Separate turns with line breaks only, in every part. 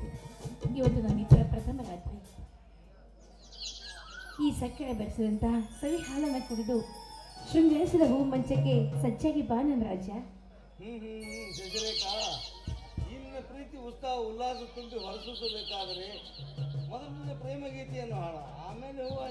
ಬಂದಿದ್ದೆ ಇವತ್ತು ನಮ್ಮಿಬ್ಬರ ಪ್ರಥಮ ರಾತ್ರಿ. ಈ ಸಕ್ಕರೆ ಬೆರೆಸಿದಂತಹ ಸವಿ ಹಾಲನ್ನು ಕುಡಿದು ಶೃಂಗರಿಸಿದ ಹೂ ಮಂಚಕ್ಕೆ ಸಜ್ಜಾಗಿ ಬಾ ನನ್ನ ರಾಜ
ಇನ್ನ ಪ್ರೀತಿ, ಉತ್ಸಾಹ, ಉಲ್ಲಾಸ ತುಂಬಿ ಹೊರಸೂಸಬೇಕಾದರೆ ಮೊದಲನೇ ಪ್ರೇಮ ಗೀತೆಯನ್ನು ಹಾಡ. ಆಮೇಲೆ ಹೂವು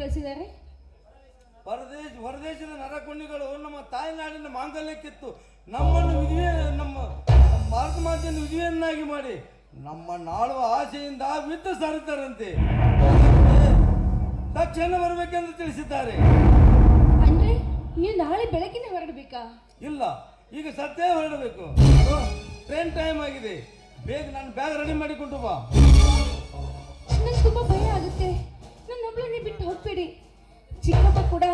ಕಳಿಸಿದ್ದಾರೆ?
ಹೊರದೇಶ ಹೊರದೇಶದ ನರಕುಂಡಿಗಳು ನಮ್ಮ ತಾಯಿನಾಡಿನ ಮಾಂಗಲ್ಯಕ್ಕಿತ್ತು. ನಮ್ಮನ್ನು ವಿಧಿವೆ ನಮ್ಮ ಭಾರತ ಮಾತೆಯನ್ನು ವಿಧಿಯನ್ನಾಗಿ ಮಾಡಿ ನಮ್ಮ ನಾಳುವ ಆಸೆಯಿಂದ ವಿತ್ತು ಸಾರುತ್ತಾರಂತೆ ತಕ್ಷಣ ಬರಬೇಕೆಂದು ತಿಳಿಸಿದ್ದಾರೆ.
ಅಂದ್ರೆ ನೀವು ನಾಳೆ ಬೆಳಗಿನ ಹೊರಡಬೇಕಾ?
ಇಲ್ಲ ಈಗ ಸತ್ಯ ಹೊರಡಬೇಕು. ಟ್ರೈನ್ ಟೈಮ್ ಆಗಿದೆ. ಬೇಗ ನಾನು ಬ್ಯಾಗ್ ರೆಡಿ ಮಾಡಿಕೊಂಡು ಬಾ.
ತುಂಬಾ ಒಬ್ಳನ್ನೇ ಬಿಟ್ಟು ಹೋಗ್ಬೇಡಿ. ಚಿಕ್ಕಪ್ಪ ಕೂಡ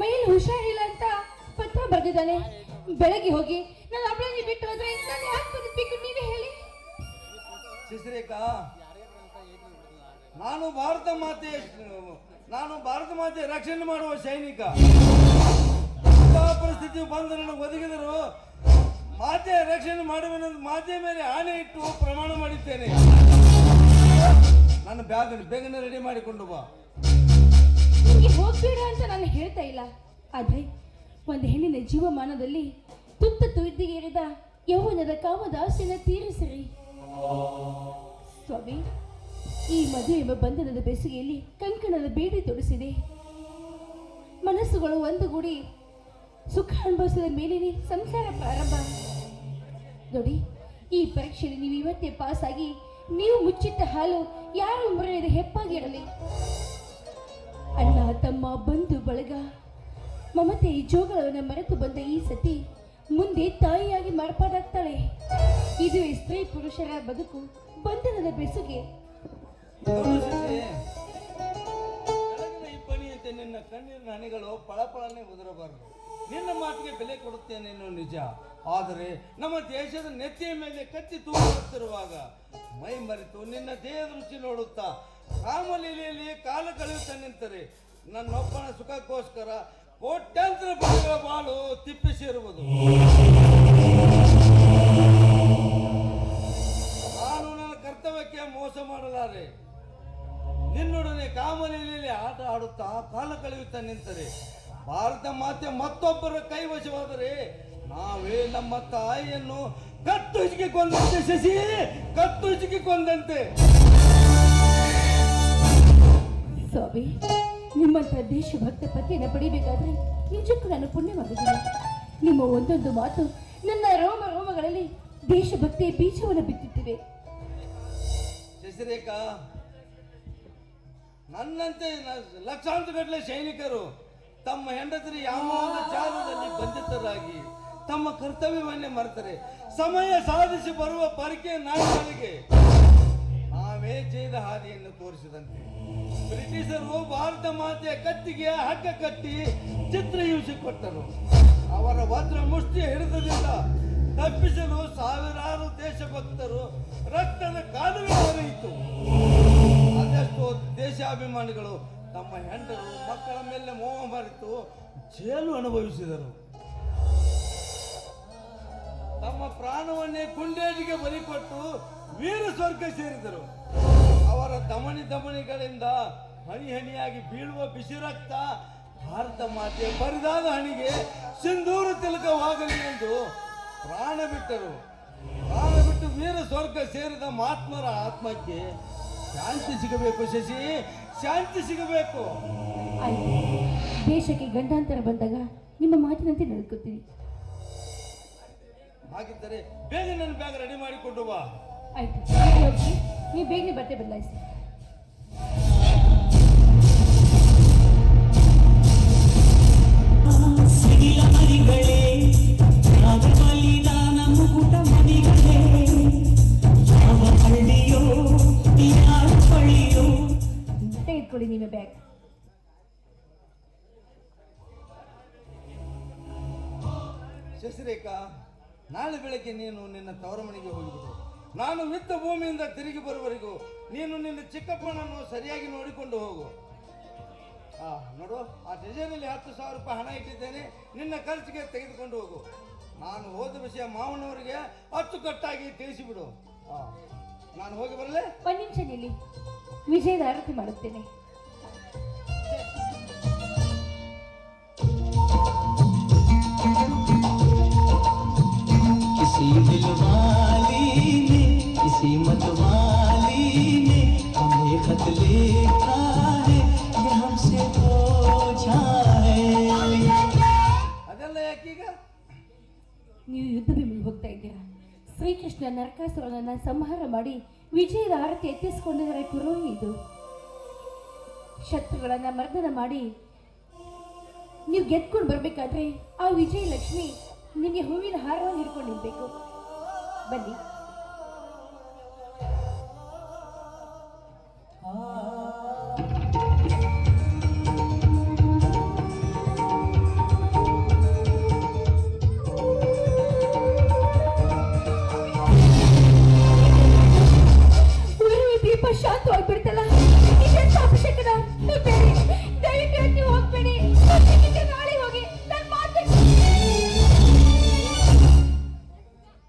ಮೈಯಲ್ಲಿ ಹುಷಾರಿಲ್ಲ ಅಂತ ಪತ್ರ ಬರೆದಿದ್ದಾನೆ. ಬೆಳಗ್ಗೆ ಹೋಗಿ, ನಾನು ಅವಳನ್ನೇ ಬಿಟ್ಟು ಹೋದ್ರೆ ನಾನು ಯಾಕೆ ಬದುಕಬೇಕು ನೀವೇ ಹೇಳಿ.
ನಾನು ಭಾರತ ಮಾತೆ ನಾನು ಭಾರತ ಮಾತೆ ರಕ್ಷಣೆ ಮಾಡುವ ಸೈನಿಕ. ಪರಿಸ್ಥಿತಿ ಬಂದು ನನಗೆ ಒದಗಿದರು ಮಾತೆ ರಕ್ಷಣೆ ಮಾಡುವ ಮಾತೆ ಮೇಲೆ ಆಣೆ ಇಟ್ಟು ಪ್ರಮಾಣ ಮಾಡಿದ್ದೇನೆ. ನನ್ನ ಬ್ಯಾಗ್ ಬೇಗನೆ ರೆಡಿ ಮಾಡಿಕೊಂಡು ಬಾ.
ನಿಮಗೆ ಹೋಗ್ಬೇಡ ಅಂತ ನಾನು ಹೇಳ್ತಾ ಇಲ್ಲ. ಆದ್ರೆ ಒಂದು ಹೆಣ್ಣಿನ ಜೀವಮಾನದಲ್ಲಿ ತುತ್ತ ತುದಿಗೇರಿದ ಯೌವನದ ಕಾಮದ ಆಸೆನ ತೀರಿಸಿರಿ ಸ್ವಾಮಿ, ಈ ಮದುವೆ ಎಂಬ ಬಂಧನದ ಬೆಸುಗೆಯಲ್ಲಿ ಕಂಕಣದ ಬೇಡಿ ತೊಡಿಸಿದೆ. ಮನಸ್ಸುಗಳು ಒಂದುಗೂಡಿ ಸುಖ ಅನುಭವಿಸಿದ ಮೇಲೇನೆ ಸಂಸಾರ ಪ್ರಾರಂಭ. ನೋಡಿ, ಈ ಪರೀಕ್ಷೆಯಲ್ಲಿ ನೀವು ಇವತ್ತೇ ಪಾಸ್ ಆಗಿ ನೀವು ಮುಚ್ಚಿಟ್ಟ ಹಾಲು ಯಾರು ಮರೆಯದ ಹೆಪ್ಪಾಗಿರಲಿ ಅಣ್ಣ, ತಮ್ಮ ಬಂಧು ಬಳಗ, ಮಮತೆ ಜೋಗಳವನ್ನು ಮರೆತು ಬಂದ ಈ ಸತಿ ಮುಂದೆ ತಾಯಿಯಾಗಿ ಮಾರ್ಪಾಡಾಗ್ತಾಳೆ ಇದುವೇ ಸ್ತ್ರೀ ಪುರುಷರ ಬದುಕು, ಬಂಧನದ ಬೆಸುಗೆ.
ಇಬ್ಬನಿಯಂತೆ ನನಿಗಳು ಪಳಪಳನೆ ಉದುರಬಾರದು. ನಿನ್ನ ಮಾತಿಗೆ ಬೆಲೆ ಕೊಡುತ್ತೇನೆ ಎನ್ನುವ ನಿಜ. ಆದರೆ ನಮ್ಮ ದೇಶದ ನೆತ್ತಿಯ ಮೇಲೆ ಕತ್ತಿ ತೂಗುತ್ತಿರುವಾಗ ಮೈ ಮರೆತು ನಿನ್ನ ದೇಹದ ರುಚಿ ನೋಡುತ್ತಾ ಕಾಮಲೀಲೆಯಲ್ಲಿ ಕಾಲ ಕಳೆಯುತ್ತಾ ನಿಂತರೆ ನನ್ನೊಬ್ಬನ ಸುಖಕ್ಕೋಸ್ಕರ ಕೋಟ್ಯಾಂತರ ಭಾಗಗಳ ಬಾಳು ತಿಪ್ಪಿಸಿರುವುದು ನಾನು ನನ್ನ ಕರ್ತವ್ಯಕ್ಕೆ ಮೋಸ ಮಾಡಲಾರೆ. ನಿನ್ನೊಡನೆ ಕಾಮನೆಯಲ್ಲಿ ಆಟ ಆಡುತ್ತಾ ಕಾಲ ಕಳೆಯುತ್ತಾ ನಿಂತರೆ. ಭಾರತ ಮಾತೆ ಮತ್ತೊಬ್ಬರ ಕೈವಶವಾದರೆ ನಾವೇ ನಮ್ಮ ತಾಯಿಯನ್ನು ಕತ್ತುಜಿಗೆ ಕೊಂದಂತೆ ಶಶಿ ಕತ್ತುಜಿಗೆ ಕೊಂದಂತೆ.
ಸ್ವಾಮಿ ನಿಮ್ಮಂಥ ದೇಶಭಕ್ತ ಪತಿಯನ್ನು ಪಡಿಬೇಕಾದ್ರೆ ನಿಜಕ್ಕೂ ನಾನು ಪುಣ್ಯವಾಗಿದ್ದೇನೆ ನಿಮ್ಮ ಒಂದೊಂದು ಮಾತು ನನ್ನ ರೋಮ ರೋಮಗಳಲ್ಲಿ ದೇಶಭಕ್ತಿಯ ಬೀಜವನ್ನು ಬಿತ್ತುತ್ತಿವೆ
ಶಶಿರೇಖಾ ನನ್ನಂತೆ ಲಕ್ಷಾಂತರ ಗಟ್ಟಲೆ ಸೈನಿಕರು ತಮ್ಮ ಹೆಂಡತಿ ಯಾವ ಜಾಗದಲ್ಲಿ ಬಂಧಿತರಾಗಿ ತಮ್ಮ ಕರ್ತವ್ಯವನ್ನೇ ಮರೆತರೆ. ಸಮಯ ಸಾಧಿಸಿ ಬರುವ ಪರಿಕೆ ನಾಯಕರಿಗೆ ನಾವೇ ಜೈದ ಹಾದಿಯನ್ನು ತೋರಿಸಿದಂತೆ. ಬ್ರಿಟಿಷರು ಭಾರತ ಮಾತೆಯ ಕತ್ತಿಗೆ ಹಗ್ಗ ಕಟ್ಟಿ ಚಿತ್ರ ಕೊಟ್ಟರು ಅವರ ವಜ್ರ ಮುಷ್ಟಿಯ ಹಿಡಿತದಿಂದ ತಪ್ಪಿಸಲು ಸಾವಿರಾರು ದೇಶಭಕ್ತರು ರಕ್ತದ ಕಾಲುವೆ ಹರಿಯಿತು ದೇಶಾಭಿಮಾನಿಗಳು ತಮ್ಮ ಹೆಂಡರು, ಮಕ್ಕಳ ಮೇಲೆ ಮೋಹ ಮರೆತು, ಜೇಲು ಅನುಭವಿಸಿದರು. ತಮ್ಮ ಪ್ರಾಣವನ್ನೇ ಗುಂಡೇಟಿಗೆ ಬಲಿಕೊಟ್ಟು ವೀರ ಸ್ವರ್ಗ ಸೇರಿದರು. ಅವರ ದಮನಿ ದಮನಿಗಳಿಂದ ಹನಿ ಹನಿಯಾಗಿ ಬೀಳುವ ಬಿಸಿ ರಕ್ತ ಭಾರತ ಮಾತೆ ಬರಿದಾದ ಹಣಿಗೆ ಸಿಂಧೂರ ತಿಲಕವಾಗಲಿ ಎಂದು ಪ್ರಾಣ ಬಿಟ್ಟರು. ಪ್ರಾಣ ಬಿಟ್ಟು ವೀರ ಸ್ವರ್ಗ ಸೇರಿದ ಮಹಾತ್ಮರ ಆತ್ಮಕ್ಕೆ ಶಾಂತಿ ಸಿಗಬೇಕು ಶಶಿ ಶಾಂತಿ ಸಿಗಬೇಕು.
ಆಯ್ತು. ದೇಶಕ್ಕೆ ಗಂಡಾಂತರ ಬಂದಾಗ ನಿಮ್ಮ ಮಾತಿನಂತೆ ನಡ್ಕೋತೀನಿ
ಹಾಗಿದ್ದರೆ ಬೇಗ ನನ್ನ ಬ್ಯಾಗ್ ರೆಡಿ ಮಾಡಿಕೊಂಡು ಬಾ.
ಆಯ್ತು. ಬೇಗ ಹೋಗಿ ನೀವು ಬೇಗನೆ ಬಟ್ಟೆ ಬದಲಾಯಿಸಿ.
ಸಿಡಿಲ ಮರಿಗಳೇ ರಾಜಬಲಿದಾನ
ಬ್ಯಾಗ್
ಶಶಿರೇಖಾ ನಾಳೆ ಬೆಳಗ್ಗೆ ನೀನು ನಿನ್ನ ತವರ ಮನೆಗೆ ಹೋಗಿಬಿಡು. ನಾನು ವಿತ್ತ ಭೂಮಿಯಿಂದ ತಿರುಗಿ ಬರುವವರೆಗೂ ನೀನು ನಿನ್ನ ಚಿಕ್ಕಪ್ಪನನ್ನು ಸರಿಯಾಗಿ ನೋಡಿಕೊಂಡು ಹೋಗು. ಆ ನೋಡು ಆ ಟ್ರೆಜರಿಯಲ್ಲಿ ಹತ್ತು ಸಾವಿರ ರೂಪಾಯಿ ಹಣ ಇಟ್ಟಿದ್ದೇನೆ ನಿನ್ನ ಖರ್ಚಿಗೆ ತೆಗೆದುಕೊಂಡು ಹೋಗು. ನಾನು ಹೋದ ವಿಷಯ ಮಾವನವರಿಗೆ ಅಚ್ಚುಕಟ್ಟಾಗಿ ತಿಳಿಸಿಬಿಡು. ನಾನು ಹೋಗಿ ಬರಲೇ?
ಒಂದು ನಿಮಿಷ ನಿಲ್ಲಿ. ವಿಜಯದ ಆರತಿ ಮಾಡುತ್ತೇನೆ. ನೀವು ಯುದ್ಧ ಭೂಮಿಗೆ ಹೋಗ್ತಾ ಇದ್ದೀರಾ? ಶ್ರೀಕೃಷ್ಣ ನರಕಾಸುರನನ್ನ ಸಂಹಾರ ಮಾಡಿ ವಿಜಯದ ಆರತಿ ಎತ್ತಿಸಿಕೊಂಡಿದ್ದಾರೆ ಕುರು ಇದು ಶತ್ರುಗಳನ್ನ ಮರ್ದನ ಮಾಡಿ ನೀವು ಗೆದ್ಕೊಂಡು ಬರಬೇಕಾದ್ರೆ ಆ ವಿಜಯಲಕ್ಷ್ಮಿ ನಿಮಗೆ ಹೂವಿನ ಹಾರವನ್ನು ಹಿಡ್ಕೊಂಡಿರ್ಬೇಕು. ಬನ್ನಿ. ದೀಪ ಶಾಂತವಾಗ್ಬಿಡ್ತಲ್ಲ ಇದೆಂತ ಅಪಶಕನ ಬೇಡಿ ದಯವಿಟ್ಟು ನೀವು ಹೋಗ್ಬೇಡಿ. ಬೇಕಿದ್ರೆ ನಾಳೆ ಹೋಗಿ ನಾನು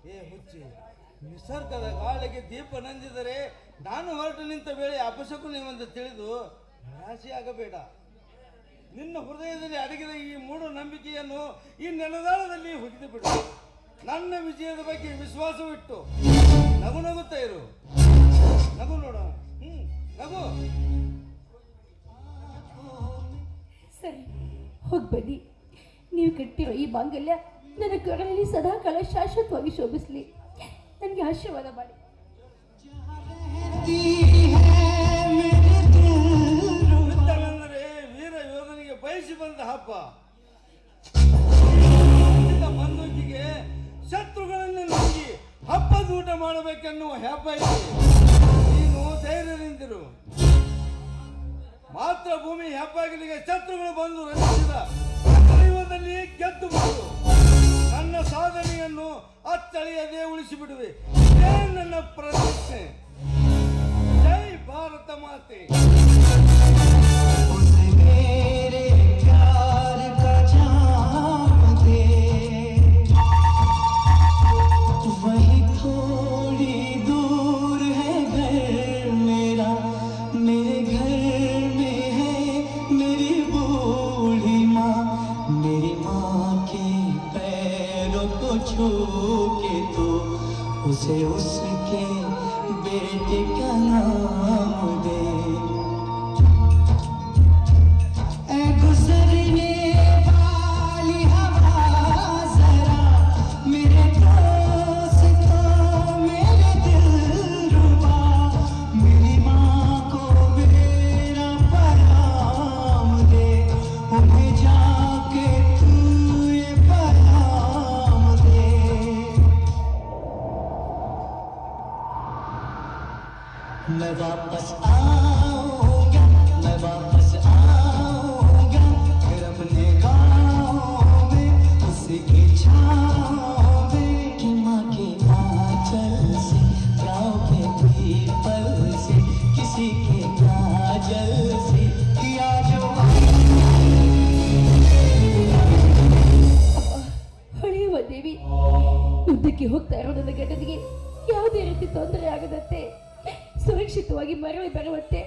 ಏ ಹುಚ್ಚಿ ನಿಸರ್ಗದ ಗಾಳಿಗೆ ದೀಪ ನಂದಿದರೆ ನಾನು ಹೊರಟು ನಿಂತ ವೇಳೆ ಅಪಶಕುನವೆಂದು ತಿಳಿದು ನಿರಾಶೆಯಾಗಬೇಡ ನಿನ್ನ ಹೃದಯದಲ್ಲಿ ಅಡಗಿದ ಈ ಮೂಢ ನಂಬಿಕೆಯನ್ನು ಈ ನೆಲದಾಳದಲ್ಲಿ ಹುಗಿದು ಬಿಡು ನನ್ನ ವಿಜಯದ ಬಗ್ಗೆ ವಿಶ್ವಾಸವಿಟ್ಟು ನಗು ನಗುತ್ತಾ ಇರು. ನಗು ನೋಡೋಣ ಹ್ಮ್ ನಗು.
ಸರಿ ಹೋಗಿ ಬನ್ನಿ. ನೀವು ಕಟ್ಟಿರೋ ಈ ಬಾಂಗಲ್ಯ ನನ್ನ ಕಡಲಲ್ಲಿ ಸದಾ ಕಾಲ ಶಾಶ್ವತವಾಗಿ ಶೋಭಿಸಲಿ. ನನಗೆ ಆಶೀರ್ವಾದ ಮಾಡಿ.
ವೀರ ಯೋಧನಿಗೆ ಬಯಸಿ ಬಂದ ಹಬ್ಬ. ಬಂದೊಂದಿಗೆ ಶತ್ರುಗಳನ್ನು ಹಬ್ಬದ ಊಟ ಮಾಡಬೇಕೆನ್ನುವ ಹಬ್ಬ ಇದೆ. ಧೈರ್ಯದಿಂದಿರು. ಮಾತ್ರ ಭೂಮಿ ಹೆಬ್ಬಾಗಿಲಿಗೆ ಶತ್ರುಗಳು ಬಂದು ರಚಿಸಿದ ಗೆದ್ದು ಬಂದು ನನ್ನ ಸಾಧನೆಯನ್ನು ಅತ್ತಳಿಯದೇ ಉಳಿಸಿಬಿಡುವೆ. ಇದೇ ನನ್ನ ಪ್ರತಿಜ್ಞೆ ಜೈ ಭಾರತ ಮಾತೆ.
ಮರಳಿ ಬರುವಂತೆ